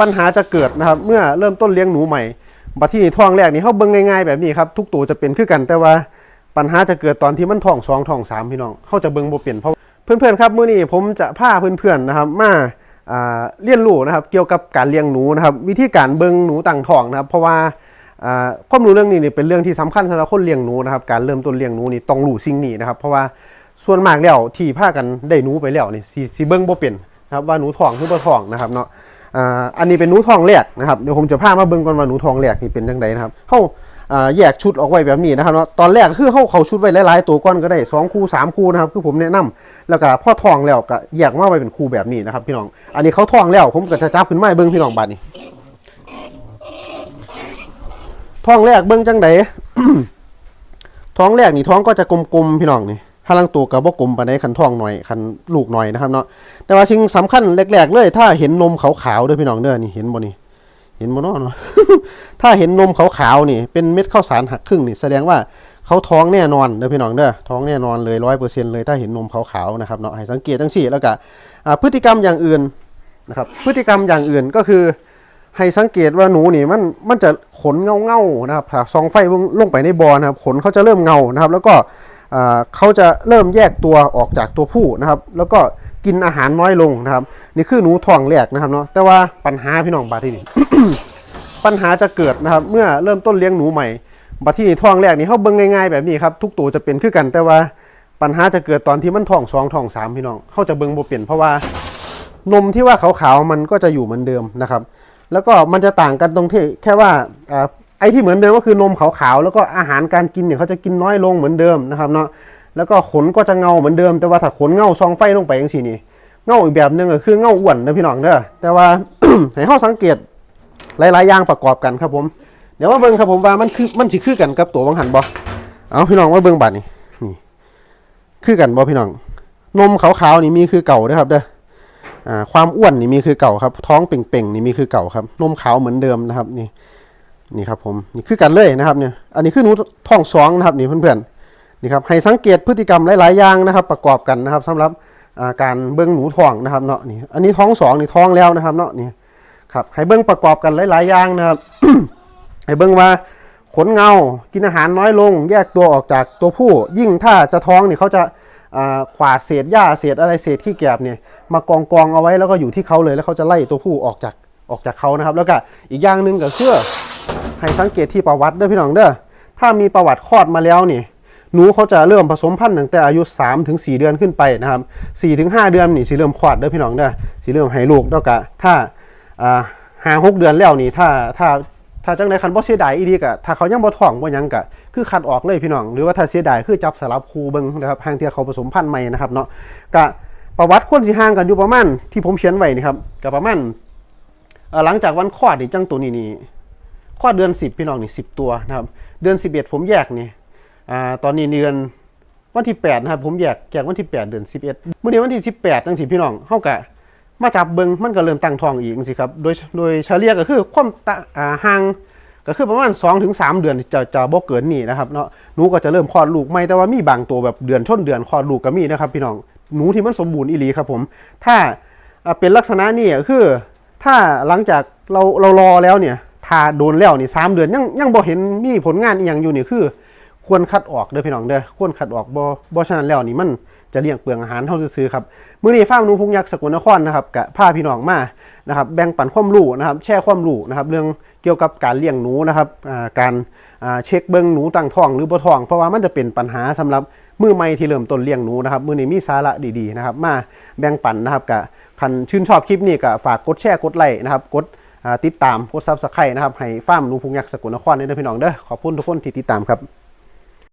ปัญหาจะเกิดนะครับ เมื่อเริ่มต้นเลี้ยงหนูใหม่บัดที่นี่ท้องแรกนี่เขาเบิ่งง่ายๆแบบนี้ครับทุกตัวจะเป็นคือกันแต่ว่าปัญหาจะเกิดตอนที่มันท้องสองท้องสามพี่น้องเขาจะเบิ่งบ่เป็นเพราะเพื่อนๆครับมื้อนี้ผมจะพาเพื่อนๆนะครับมาเรียนรู้นะครับเกี่ยวกับการเลี้ยงหนูนะครับวิธีการเบิ่งหนูต่างท้องนะครับ เพราะว่าความรู้เรื่องนี้นี่เป็นเรื่องที่สำคัญสำหรับคนเลี้ยงหนูนะครับการเริ่มต้นเลี้ยงหนูนี่ต้องรู้สิ่งนี้นะครับเพราะว่าส่วนมากแล้วที่พากันได้หนูไปแล้วนี่สิสิเบิ่งบ่เป็นนะครับว่าหนูท้องหรือบ่ท้องนะครับเนาะ อ่าอันนี้เป็นหนูทองแรกนะครับเดี๋ยวผมจะพามาเบิ่งก่อนว่าหนูทองแรกนี่เป็นจังไดนะครับเฮาอ่าแยกชุดออกไว้แบบนี้นะครับเนาะตอนแรกคือเฮาเขาชุดไว้หลายๆตัวก้อนก็ได้สองคู่สามคู่นะครับคือผมแนะนำแล้วก็พ่อทองแล้วก็แยกมาไว้เป็นคู่แบบนี้นะครับพี่น้องอันนี้เขาทองแล้วผมก็จะจับขึ้นมาเบิ่งพี่น้องบัดนี้ทองแรกเบิ่งจังไดท้องแรกนี่ท้องก็จะกลมๆพี่น้องนี่ ถ้าลังตัวกับบ่กลมปานใดคันท้องหน่อยคันลูกหน่อยนะครับเนาะแต่ว่าสิ่งสำคัญแรกๆเลยถ้าเห็นนมขาวๆด้อพี่น้องเด้อนี่เห็นบ่นี่เห็นบ่เนาะเนาะถ้าเห็นนมขาวๆนี่ เป็นเม็ดข้าวสารหักครึ่งนี่แสดงว่าเขาท้องแน่นอนเด้อพี่น้องเด้อท้องแน่นอนเลยร้อยเปอร์เซ็นต์เลยถ้าเห็นนมขาวๆนะครับเนาะให้สังเกตทั้งสี่แล้วก็พฤติกรรมอย่างอื่นนะครับพฤติกรรมอย่างอื่นก็คือให้สังเกตว่าหนูนี่มันมันจะขนเงาเงาๆนะครับซองไฟลงไปในบอนะครับขนเขาจะเริ่มเงานะครับ แล้วก็ เขาจะเริ่มแยกตัวออกจากตัวผู้นะครับ แล้วก็กินอาหารน้อยลงนะครับ นี่คือหนูท้องแรกนะครับเนาะแต่ว่าปัญหาพี่น้องบาที่นี่ปัญหาจะเกิดนะครับ เมื่อเริ่มต้นเลี้ยงหนูใหม่บัดที่นี่ท้องแรกนี่เขาเบิ่งง่ายๆแบบนี้ครับทุกตัวจะเป็นคือกัน แต่ว่าปัญหาจะเกิดตอนที่มันท้องสองท้องสามพี่น้องเขาจะเบิ่งบ่เปลี่ยนเพราะว่านมที่ว่าขาวๆมันก็จะอยู่เหมือนเดิมนะครับ แล้วก็มันจะต่างกันตรงที่แค่ว่า ไอ้ที่เหมือนเดิมก็คือนมขาวๆแล้วก็อาหารการกินเนี่ยเขาจะกินน้อยลงเหมือนเดิมนะครับเนาะแล้วก็ขนก็จะเงาเหมือนเดิม แต่ว่าถ้าขนเงาซองไฟลงไปอย่างนี้นี่เงาอีกแบบหนึ่งก็คือเงาอ้วนนะพี่น้องเด้อแต่ว่าให้เขาสังเกตหลายๆอย่างประกอบกันครับผมเดี๋ยวมาเบิ่งครับผมว่ามันคือมันสิคือกันกับตัวบางหันบ่เอาพี่น้องมาเบิ่งบัดนี่นี่ คือกันบ่พี่น้องนมขาวๆนี่มีคือเก่าด้อครับเด้ออ่าความอ้วนนี่มีคือเก่าครับ ท้องเป่งๆนี่มีคือเก่าครับ นมขาวเหมือนเดิมนะครับนี่ นี่ครับผมนี่คือกันเลยนะครับเนี่ยอันนี้คือหนูท้องสองนะครับนี่เพื่อนๆนี่ครับให้สังเกตพฤติกรรมหลายๆอย่างนะครับ ประกอบกันนะครับสำหรับอาการเบิ่งหนูท้องนะครับเนาะนี่อันนี้ท้องสองนี่ท้องแล้วนะครับเนาะนี่ครับให้เบิ้งประกอบกันหลาย ๆ อย่างนะครับให้เบิ้งว่าขนเงา กินอาหารน้อยลง แยกตัวออกจากตัวผู้ ยิ่งถ้าจะท้องเนี่ยเขาจะขวาดเศษหญ้าเศษอะไรเศษขี้แกบเนี่ยมากองกองเอาไว้แล้วก็อยู่ที่เขาเลยแล้วเขาจะไล่ตัวผู้ออกจากออกจากเขานะครับ แล้วก็อีกอย่างหนึ่งก็คือ ให้สังเกตที่ประวัติเด้อพี่น้องเด้อถ้ามีประวัติคลอดมาแล้วนี่หนูเขาจะเริ่มผสมพันธุ์ตั้งแต่อายุ3ถึง4เดือนขึ้นไปนะครับ4ถึง5เดือนนี่สิเริ่มคลอดเด้อพี่น้องเด้อสิเริ่มให้ลูกแล้วก็ถ้าอ่าห้าหกเดือนแล้วนี่ถ้าถ้าถ้าจังไดคันบ่เสียดายอีดีกะถ้าเขายังบ่ท้องบ่หยังกะคือคัดออกเลยพี่น้อง หรือว่าถ้าเสียดายคือจับสลับคูเบิ่งนะครับห่างที่เขาผสมพันธุ์ใหม่นะครับเนาะกะประวัติควรสิห่างกันอยู่ประมาณที่ผมเขียนไว้นี่ครับก็ประมาณหลังจากวันคลอดนี่จังตัวนี้นี่ คลอเดือน 10 พี่น้องนี่10 ตัวนะครับ เดือน 11 ผมแยกนี่อ่าตอนนี้เดือนวันที่8นะครับผมแยกแยกวันที่ 8 เดือน 11มื้อนี้วันที่ 18จังซี่พี่น้องเฮากะมาจับเบิงมันก็เริ่มตั้งทองอีกสิครับ โดยโดยเฉลี่ยก็คือความอ่าห่างก็คือประมาณ2-3ถึง3เดือนจะจะบ่เกินนี่นะครับเนาะหนูก็จะเริ่มคลอดลูกไม่แต่ว่ามีบางตัวแบบเดือนชนเดือนคลอดลูกก็มีนะครับพี่น้องหนูที่มันสมบูรณ์อีหลีครับผม ถ้าเป็นลักษณะนี้ก็คือ ถ้าหลังจากเราเรารอแล้วเนี่ย ถ้าโดนแล้วนี่สามเดือนยังยังบ่เห็นมีผลงานอีหยังอยู่นี่คือ ควรคัดออกเด้อพี่น้องเด้อควรคัดออกบ่บ่ฉะนั้นแล้วนี่มันจะเลี้ยงเปลืองอาหารเท่าซื้อครับมื้อนี้ฟาร์มนูพุงยักษ์สกลนครนะครับกะพาพี่น้องมานะครับแบ่งปันความรู้นะครับแชร์ความรู้นะครับเรื่องเกี่ยวกับการเลี้ยงหนูนะครับการเช็คเบิ่งหนูตั้งท้องหรือบ่ท้อง เพราะว่ามันจะเป็นปัญหาสำหรับมือใหม่ที่เริ่มต้นเลี้ยงหนูนะครับมือนี้มีสาระดีๆนะครับมาแบ่งปันนะครับกะคันชื่นชอบคลิปนี้ก็ฝากกดแชร์กดไลค์นะครับกด ติดตามกดซับสไครต์นะครับให้ฟ้ามลุงพุงยักษ์สกุลนครด้วยนพี่น้องเด้อขอบคุณทุกคนที่ติดตามครับ